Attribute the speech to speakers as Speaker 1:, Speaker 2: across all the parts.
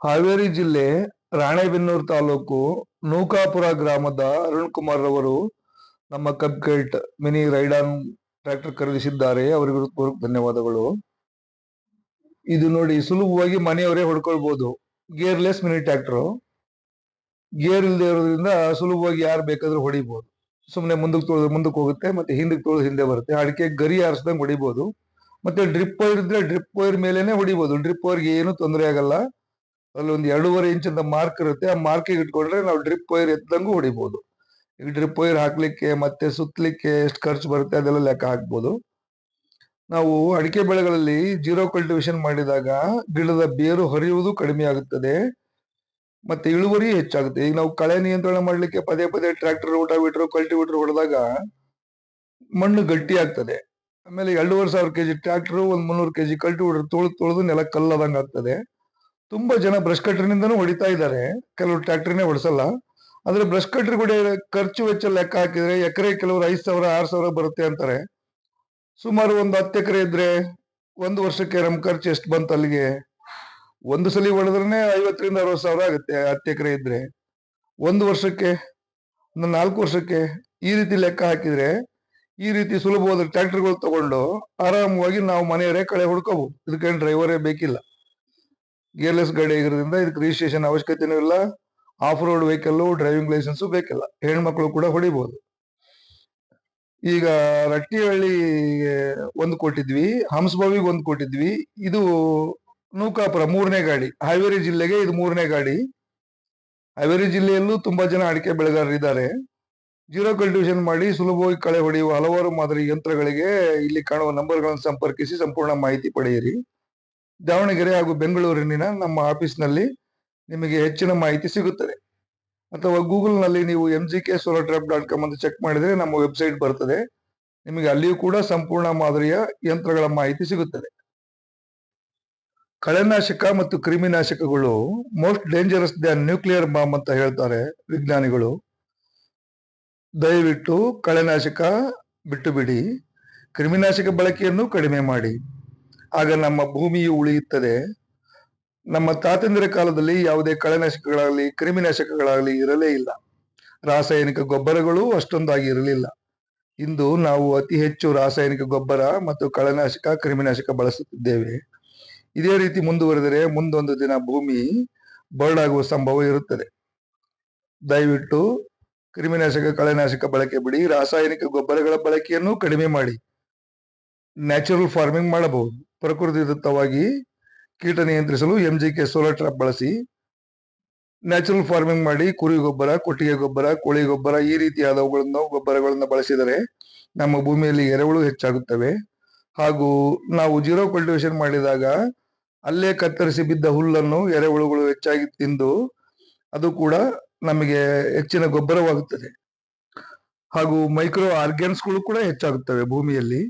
Speaker 1: ಹಾವೇರಿ ಜಿಲ್ಲೆ ರಾಣೆಬೆನ್ನೂರು ತಾಲೂಕು ನೂಕಾಪುರ ಗ್ರಾಮದ ಅರುಣ್ ಕುಮಾರ್ ರವರು ನಮ್ಮ ಕಬ್ಗೆಟ್ ಮಿನಿ ರೈಡಾನ್ ಟ್ರ್ಯಾಕ್ಟರ್ ಖರೀದಿಸಿದ್ದಾರೆ. ಅವರಿಗೂ ಧನ್ಯವಾದಗಳು. ಇದು ನೋಡಿ ಸುಲಭವಾಗಿ ಮನೆಯವರೇ ಹೊಡ್ಕೊಳ್ಬಹುದು ಗೇರ್ಲೆಸ್ ಮಿನಿ ಟ್ರ್ಯಾಕ್ಟರ್. ಗೇರ್ ಇಲ್ಲದೆ ಇರೋದ್ರಿಂದ ಸುಲಭವಾಗಿ ಯಾರು ಬೇಕಾದ್ರೂ ಹೊಡಿಬಹುದು ಸುಮ್ಮನೆ ಮುಂದಕ್ಕೆ ತೊಳೆದ್ರೆ ಮುಂದಕ್ಕೆ ಹೋಗುತ್ತೆ ಮತ್ತೆ ಹಿಂದಕ್ಕೆ ತೊಳೆದು ಹಿಂದೆ ಬರುತ್ತೆ. ಅಡಿಕೆ ಗರಿ ಆರಿಸ್ದಂಗೆ ಹೊಡಿಬಹುದು ಮತ್ತೆ ಡ್ರಿಪ್ ವೈರ್ ಇದ್ರೆ ಡ್ರಿಪ್ ವೈರ್ ಮೇಲೇನೆ ಹೊಡಿಬಹುದು ಡ್ರಿಪ್ ವೈರ್ಗೆ ಏನು ತೊಂದರೆ ಆಗಲ್ಲ. ಅಲ್ಲಿ ಒಂದು ಎರಡೂವರೆ ಇಂಚ್ ಅಂತ ಮಾರ್ಕ್ ಇರುತ್ತೆ. ಆ ಮಾರ್ಕಿಗೆ ಇಟ್ಕೊಂಡ್ರೆ ನಾವು ಡ್ರಿಪ್ ವೈರ್ ಎತ್ತದಂಗೂ ಹೊಡಿಬಹುದು ಈಗ ಡ್ರಿಪ್ ವೈರ್ ಹಾಕ್ಲಿಕ್ಕೆ ಮತ್ತೆ ಸುತ್ತಲಿಕ್ಕೆ ಎಷ್ಟು ಖರ್ಚು ಬರುತ್ತೆ ಅದೆಲ್ಲ ಲೆಕ್ಕ ಹಾಕ್ಬೋದು. ನಾವು ಅಡಿಕೆ ಬೆಳೆಗಳಲ್ಲಿ ಜೀರೋ ಕಲ್ಟಿವೇಶನ್ ಮಾಡಿದಾಗ ಗಿಡದ ಬೇರು ಹರಿಯುವುದು ಕಡಿಮೆ ಆಗುತ್ತದೆ. ಮತ್ತೆ ಇಳುವರಿ ಹೆಚ್ಚಾಗುತ್ತೆ. ಈಗ ನಾವು ಕಳೆ ನಿಯಂತ್ರಣ ಮಾಡಲಿಕ್ಕೆ ಪದೇ ಪದೇ ಟ್ರ್ಯಾಕ್ಟರ್ ರೋಟಾವೇಟರ್ ಕಲ್ಟಿವೇಟರ್ ಹೊಡೆದಾಗ ಮಣ್ಣು ಗಟ್ಟಿ ಆಗ್ತದೆ. ಆಮೇಲೆ ಎರಡೂವರೆ ಸಾವಿರ ಕೆಜಿ ಟ್ರ್ಯಾಕ್ಟರ್ ಒಂದ್ ಮುನ್ನೂರು ಕೆಜಿ ಕಲ್ಟಿವೇಟರ್ ತೊಳೆದು ತೊಳೆದು ನೆಲ ಕಲ್ಲದಂಗ ಆಗ್ತದೆ. ತುಂಬಾ ಜನ ಬ್ರಷ್ ಕಟ್ರಿನಿಂದನೂ ಹೊಡಿತಾ ಇದ್ದಾರೆ. ಕೆಲವರು ಟ್ರ್ಯಾಕ್ಟರ್ನೇ ಹೊಡಿಸಲ್ಲ. ಆದ್ರೆ ಬ್ರಷ್ ಕಟ್ರಿ ಕೂಡ ಖರ್ಚು ವೆಚ್ಚ ಲೆಕ್ಕ ಹಾಕಿದ್ರೆ ಎಕರೆ ಕೆಲವರು ಐದ್ ಸಾವಿರ, ಆರ್ ಸಾವಿರ ಬರುತ್ತೆ ಅಂತಾರೆ. ಸುಮಾರು ಒಂದು ಹತ್ತು ಎಕರೆ ಇದ್ರೆ ಒಂದು ವರ್ಷಕ್ಕೆ ನಮ್ಮ ಖರ್ಚು ಎಷ್ಟು ಬಂತು ಅಲ್ಲಿಗೆ? ಒಂದು ಸಲ ಹೊಡೆದ್ರೆ ಐವತ್ತರಿಂದ ಅರವತ್ತು ಸಾವಿರ ಆಗುತ್ತೆ ಹತ್ತು ಎಕರೆ ಇದ್ರೆ. ಒಂದು ವರ್ಷಕ್ಕೆ ಒಂದು ನಾಲ್ಕು ವರ್ಷಕ್ಕೆ ಈ ರೀತಿ ಲೆಕ್ಕ ಹಾಕಿದ್ರೆ ಈ ರೀತಿ ಸುಲಭವಾದ ಟ್ರ್ಯಾಕ್ಟರ್ಗಳು ತಗೊಂಡು ಆರಾಮವಾಗಿ ನಾವು ಮನೆಯವರೇ ಕಳೆ ಹುಡ್ಕೋಬಹುದು. ಇದಕ್ಕೇನು ಡ್ರೈವರೇ ಬೇಕಿಲ್ಲ. ಗೇರ್ಲೆಸ್ ಗಾಡಿ ಆಗಿರೋದ್ರಿಂದ ಇದಕ್ಕೆ ರಿಜಿಸ್ಟ್ರೇಷನ್ ಅವಶ್ಯಕತೆನೂ ಇಲ್ಲ. Off road vehicle driving licence ಬೇಕಿಲ್ಲ. ಹೆಣ್ಮಕ್ಳು ಕೂಡ ಹೊಡಿಬಹುದು ಈಗ ರಟ್ಟಿಹಳ್ಳಿ ಒಂದು ಕೊಟ್ಟಿದ್ವಿ ಹಂಸಭಾವಿಗೆ ಒಂದು ಕೊಟ್ಟಿದ್ವಿ. ಇದು ನೂಕಾಪುರ ಮೂರನೇ ಗಾಡಿ. ಹಾವೇರಿ ಜಿಲ್ಲೆಗೆ ಇದು ಮೂರನೇ ಗಾಡಿ. ಹಾವೇರಿ ಜಿಲ್ಲೆಯಲ್ಲೂ ತುಂಬಾ ಜನ ಅಡಿಕೆ ಬೆಳೆಗಾರರಿದ್ದಾರೆ ಜೀರೋ ಕಲ್ಟಿವೇಶನ್ ಮಾಡಿ ಸುಲಭವಾಗಿ ಕಳೆ ಹೊಡೆಯುವ ಹಲವಾರು ಮಾದರಿ ಯಂತ್ರಗಳಿಗೆ ಇಲ್ಲಿ ಕಾಣುವ ನಂಬರ್ಗಳನ್ನು ಸಂಪರ್ಕಿಸಿ ಸಂಪೂರ್ಣ ಮಾಹಿತಿ ಪಡೆಯಿರಿ. ದಾವಣಗೆರೆ ಹಾಗೂ ಬೆಂಗಳೂರಿನ ನಮ್ಮ ಆಫೀಸ್ನಲ್ಲಿ ನಿಮಗೆ ಹೆಚ್ಚಿನ ಮಾಹಿತಿ ಸಿಗುತ್ತದೆ. ಅಥವಾ ಗೂಗಲ್ನಲ್ಲಿ ನೀವು M G K solar trap dot com ಅಂತ ಚೆಕ್ ಮಾಡಿದರೆ ನಮ್ಮ ವೆಬ್ಸೈಟ್ ಬರ್ತದೆ. ನಿಮಗೆ ಅಲ್ಲಿಯೂ ಕೂಡ ಸಂಪೂರ್ಣ ಮಾದರಿಯ ಯಂತ್ರಗಳ ಮಾಹಿತಿ ಸಿಗುತ್ತದೆ. ಕಳೆನಾಶಕ ಮತ್ತು ಕ್ರಿಮಿನಾಶಕಗಳು most dangerous than nuclear bomb ಅಂತ ಹೇಳ್ತಾರೆ ವಿಜ್ಞಾನಿಗಳು. ದಯವಿಟ್ಟು ಕಳೆನಾಶಕ ಬಿಟ್ಟು ಬಿಡಿ. ಕ್ರಿಮಿನಾಶಕ ಬಳಕೆಯನ್ನು ಕಡಿಮೆ ಮಾಡಿ. ಆಗ ನಮ್ಮ ಭೂಮಿಯು ಉಳಿಯುತ್ತದೆ. ನಮ್ಮ ತಾತಂದಿರ ಕಾಲದಲ್ಲಿ ಯಾವುದೇ ಕಳೆನಾಶಕಗಳಾಗಲಿ, ಕ್ರಿಮಿನಾಶಕಗಳಾಗಲಿ ಇರಲೇ ಇಲ್ಲ. ರಾಸಾಯನಿಕ ಗೊಬ್ಬರಗಳು ಅಷ್ಟೊಂದಾಗಿ ಇರಲಿಲ್ಲ. ಇಂದು ನಾವು ಅತಿ ಹೆಚ್ಚು ರಾಸಾಯನಿಕ ಗೊಬ್ಬರ ಮತ್ತು ಕಳೆನಾಶಕ, ಕ್ರಿಮಿನಾಶಕ ಬಳಸುತ್ತಿದ್ದೇವೆ. ಇದೇ ರೀತಿ ಮುಂದುವರೆದರೆ ಮುಂದೊಂದು ದಿನ ಭೂಮಿ ಬರ್ಡಾಗುವ ಸಂಭವ ಇರುತ್ತದೆ. ದಯವಿಟ್ಟು ಕ್ರಿಮಿನಾಶಕ, ಕಳೆನಾಶಕ ಬಳಕೆ ಬಿಡಿ. ರಾಸಾಯನಿಕ ಗೊಬ್ಬರಗಳ ಬಳಕೆಯನ್ನು ಕಡಿಮೆ ಮಾಡಿ. ನ್ಯಾಚುರಲ್ ಫಾರ್ಮಿಂಗ್ ಮಾಡಬಹುದು. ಪ್ರಕೃತಿ ದತ್ತವಾಗಿ ಕೀಟ ನಿಯಂತ್ರಿಸಲು M G K solar trap ಬಳಸಿ ನ್ಯಾಚುರಲ್ ಫಾರ್ಮಿಂಗ್ ಮಾಡಿ ಕುರಿ ಗೊಬ್ಬರ, ಕೊಟ್ಟಿಗೆ ಗೊಬ್ಬರ, ಕೋಳಿ ಗೊಬ್ಬರ ಈ ರೀತಿಯಾದವುಗಳನ್ನು ಗೊಬ್ಬರಗಳನ್ನು ಬಳಸಿದರೆ ನಮ್ಮ ಭೂಮಿಯಲ್ಲಿ ಎರೆಹುಳು ಹೆಚ್ಚಾಗುತ್ತವೆ. ಹಾಗೂ ನಾವು ಜೀರೋ ಕಲ್ಟಿವೇಶನ್ ಮಾಡಿದಾಗ ಅಲ್ಲೇ ಕತ್ತರಿಸಿ ಬಿದ್ದ ಹುಲ್ಲನ್ನು ಎರೆಹುಳುಗಳು ಹೆಚ್ಚಾಗಿ ತಿಂದು ಅದು ಕೂಡ ನಮಗೆ ಹೆಚ್ಚಿನ ಗೊಬ್ಬರವಾಗುತ್ತದೆ. ಹಾಗೂ ಮೈಕ್ರೋ ಆರ್ಗ್ಯಾನ್ಸ್ಗಳು ಕೂಡ ಹೆಚ್ಚಾಗುತ್ತವೆ ಭೂಮಿಯಲ್ಲಿ.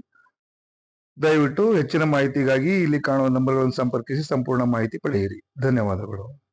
Speaker 1: ದಯವಿಟ್ಟು ಹೆಚ್ಚಿನ ಮಾಹಿತಿಗಾಗಿ ಇಲ್ಲಿ ಕಾಣುವ ನಂಬರ್ಗಳನ್ನು ಸಂಪರ್ಕಿಸಿ ಸಂಪೂರ್ಣ ಮಾಹಿತಿ ಪಡೆಯಿರಿ. ಧನ್ಯವಾದಗಳು.